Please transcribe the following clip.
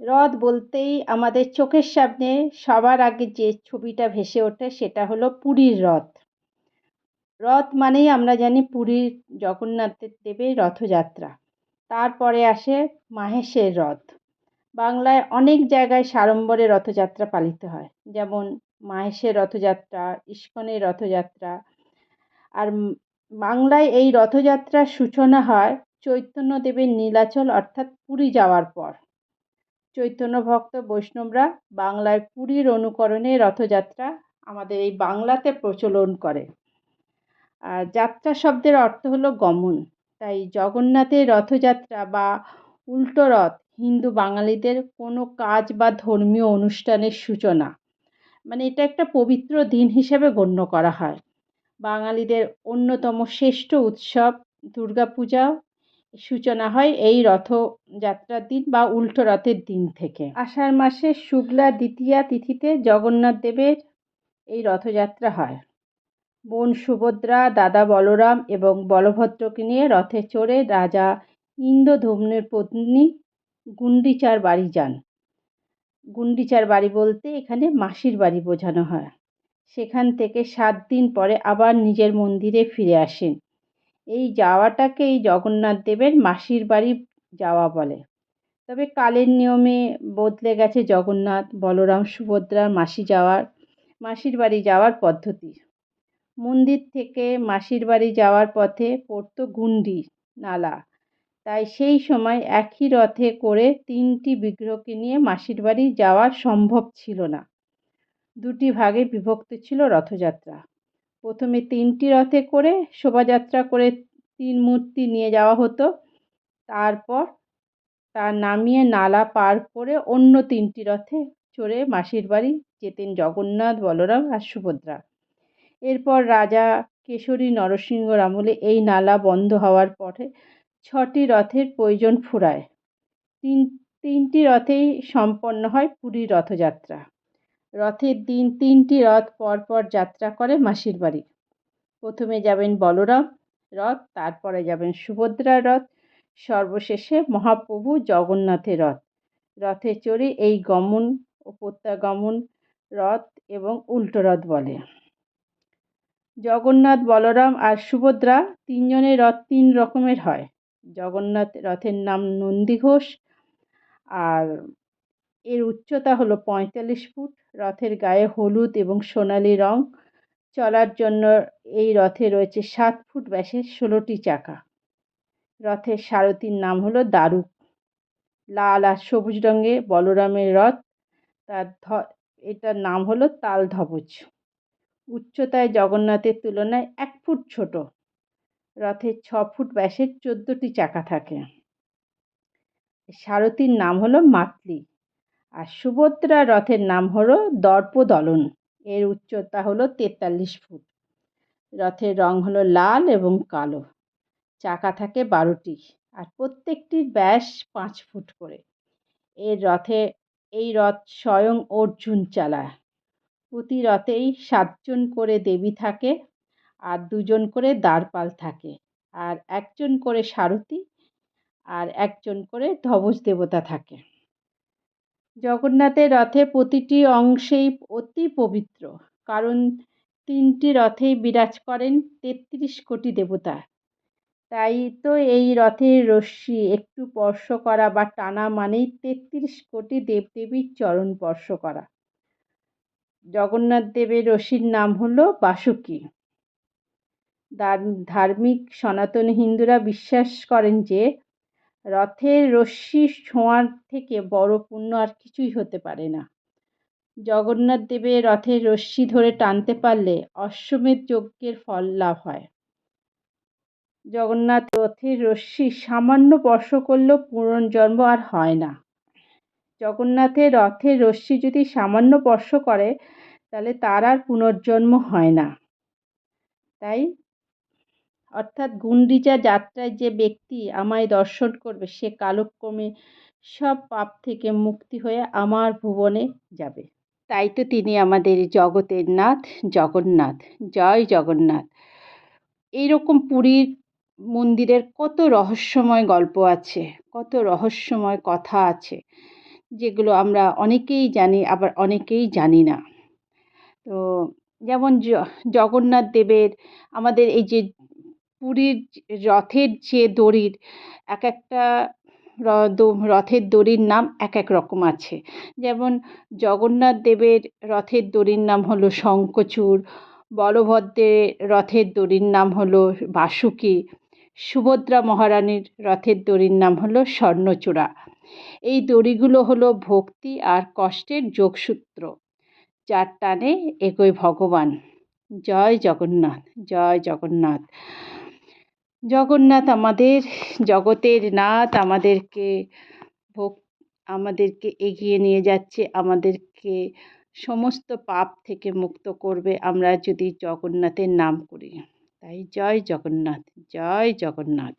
রথ বলতেই আমাদের চোখের সামনে সবার আগে যে ছবিটা ভেসে ওঠে সেটা হলো পুরীর রথ। রথ মানেই আমরা জানি পুরীর জগন্নাথ দেবের রথযাত্রা। তারপরে আসে মাহেশের রথ। বাংলায় অনেক জায়গায় সাড়ম্বরে রথযাত্রা পালিত হয়। যেমন মাহেশের রথযাত্রা, ইস্কনের রথযাত্রা। আর বাংলায় এই রথযাত্রার সূচনা হয় চৈতন্যদেবের নীলাচল অর্থাৎ পুরী যাওয়ার পর। চৈতন্য ভক্ত বৈষ্ণবরা বাংলায় পুরীর অনুকরণে রথযাত্রা আমাদের এই বাংলাতে প্রচলন করে। আর যাত্রা শব্দের অর্থ হলো গমন। তাই জগন্নাথের রথযাত্রা বা উল্টো রথ হিন্দু বাঙালিদের কোনো কাজ বা ধর্মীয় অনুষ্ঠানের সূচনা। মানে এটা একটা পবিত্র দিন হিসেবে গণ্য করা হয়। বাঙালিদের অন্যতম শ্রেষ্ঠ উৎসব দুর্গাপূজা সূচনা হয় এই রথযাত্রার দিন বা উল্টো রথের দিন থেকে। আষাঢ় মাসে শুক্লা দ্বিতীয়া তিথিতে জগন্নাথ দেবের এই রথযাত্রা হয়। বোন সুভদ্রা, দাদা বলরাম এবং বলভদ্রকে নিয়ে রথে চড়ে রাজা ইন্দ্রধম্নের পত্নী গুন্ডিচার বাড়ি যান। গুন্ডিচার বাড়ি বলতে এখানে মাসির বাড়ি বোঝানো হয়। সেখান থেকে সাত দিন পরে আবার নিজের মন্দিরে ফিরে আসেন। এই যাওয়াটাকে এই জগন্নাথ দেবের মাসির বাড়ি যাওয়া বলে। তবে কালের নিয়মে বদলে গেছে জগন্নাথ, বলরাম, সুভদ্রার মাসি যাওয়ার, মাসির বাড়ি যাওয়ার পদ্ধতি। মন্দির থেকে মাসির বাড়ি যাওয়ার পথে পড়তো গুন্ডি নালা। তাই সেই সময় একই রথে করে তিনটি বিগ্রহকে নিয়ে মাসির বাড়ি যাওয়া সম্ভব ছিল না। দুটি ভাগে বিভক্ত ছিল রথযাত্রা। প্রথমে তিনটি রথে করে শোভাযাত্রা করে তিন মূর্তি নিয়ে যাওয়া হতো। তারপর তা নামিয়ে নালা পার করে অন্য তিনটি রথে চড়ে মাসির বাড়ি যেতেন জগন্নাথ, বলরাম আর সুভদ্রা। এরপর রাজা কেশরী নরসিংহর আমলে এই নালা বন্ধ হওয়ার পরে ছটি রথের প্রয়োজন ফুরায়। তিন, তিনটি রথেই সম্পন্ন হয় পুরী রথযাত্রা। রথের দিন তিনটি রথ পরপর যাত্রা করে মাসির বাড়ি। প্রথমে যাবেন বলরাম রথ, তারপরে যাবেন সুভদ্রার রথ, সর্বশেষে মহাপ্রভু জগন্নাথের রথ। রথে চড়ে এই গমন ও প্রত্যাগমন রথ এবং উল্টো রথ বলে। জগন্নাথ, বলরাম আর সুভদ্রা তিনজনের রথ তিন রকমের হয়। জগন্নাথ রথের নাম নন্দী ঘোষ আর এর উচ্চতা হলো পঁয়তাল্লিশ ফুট। রথের গায়ে হলুদ এবং সোনালি রং। চলার জন্য এই রথে রয়েছে সাত ফুট ব্যাসের ষোলোটি চাকা। রথের সারথির নাম হলো দারুক লাল আর সবুজ রঙে বলরামের রথ। তার ধ, এটার নাম হলো তাল ধবজ। উচ্চতায় জগন্নাথের তুলনায় এক ফুট ছোট। রথের ছ ফুট ব্যাসের চোদ্দোটি চাকা থাকে। সারথির নাম হলো মাতলি। আর সুভদ্রা রথের নাম হলো দর্পদলন। এর উচ্চতা হলো তেতাল্লিশ ফুট। রথের রং হলো লাল এবং কালো। চাকা থাকে বারোটি আর প্রত্যেকটির ব্যাস পাঁচ ফুট করে। এর রথে, এই রথ স্বয়ং অর্জুন চালায়। প্রতি রথেই সাতজন করে দেবী থাকে আর দুজন করে দ্বারপাল থাকে আর একজন করে সারথি আর একজন করে ধবজ দেবতা থাকে। জগন্নাথের রথে প্রতিটি অংশেই অতি পবিত্র, কারণ তিনটি রথেই বিরাজ করেন তেত্রিশ কোটি দেবতা। তাই তো এই রথের রশ্মি একটু স্পর্শ করা বা টানা মানেই তেত্রিশ কোটি দেবদেবীর চরণ স্পর্শ করা। জগন্নাথ দেবের রশির নাম হলো বাসুকি। ধার্মিক সনাতন হিন্দুরা বিশ্বাস করেন যে রথের রশ্মি ছোঁয়ার থেকে বড় পুণ্য আর কিছুই হতে পারে না। জগন্নাথ দেবের রথের রশ্মি ধরে টানতে পারলে অশ্বমেধ যজ্ঞের ফল লাভ হয়। জগন্নাথ রথের রশ্মি সামান্য স্পর্শ করলেও পুনর্জন্ম আর হয় না। জগন্নাথের রথের রশ্মি যদি সামান্য স্পর্শ করে, তাহলে তার আর পুনর্জন্ম হয় না। তাই অর্থাৎ গুন্ডিচা যাত্রায় যে ব্যক্তি আমায় দর্শন করবে, সে কালক্রমে সব পাপ থেকে মুক্তি হয়ে আমার ভুবনে যাবে। তাই তো তিনি আমাদের জগতের নাথ, জগন্নাথ। জয় জগন্নাথ। এইরকম পুরীর মন্দিরের কত রহস্যময় গল্প আছে, কত রহস্যময় কথা আছে, যেগুলো আমরা অনেকেই জানি, আবার অনেকেই জানি না। তো যেমন জগন্নাথ দেবের আমাদের এই যে পুরীর রথের যে দড়ির এক একটা রথের দড়ির নাম এক এক রকম আছে। যেমন জগন্নাথ দেবের রথের দড়ির নাম হলো শঙ্খচূড়, বলভদ্রের রথের দড়ির নাম হলো বাসুকী, সুভদ্রা মহারানীর রথের দড়ির নাম হলো স্বর্ণচূড়া। এই দড়িগুলো হলো ভক্তি আর কষ্টের যোগসূত্র। যার টানে এগোয় ভগবান। জয় জগন্নাথ জয় জগন্নাথ। জগন্নাথ আমাদের জগতের নাথ, আমাদেরকে ভোগ, আমাদেরকে এগিয়ে নিয়ে যাচ্ছে, আমাদেরকে সমস্ত পাপ থেকে মুক্ত করবে। আমরা যদি জগন্নাথের নাম করি। তাই জয় জগন্নাথ জয় জগন্নাথ।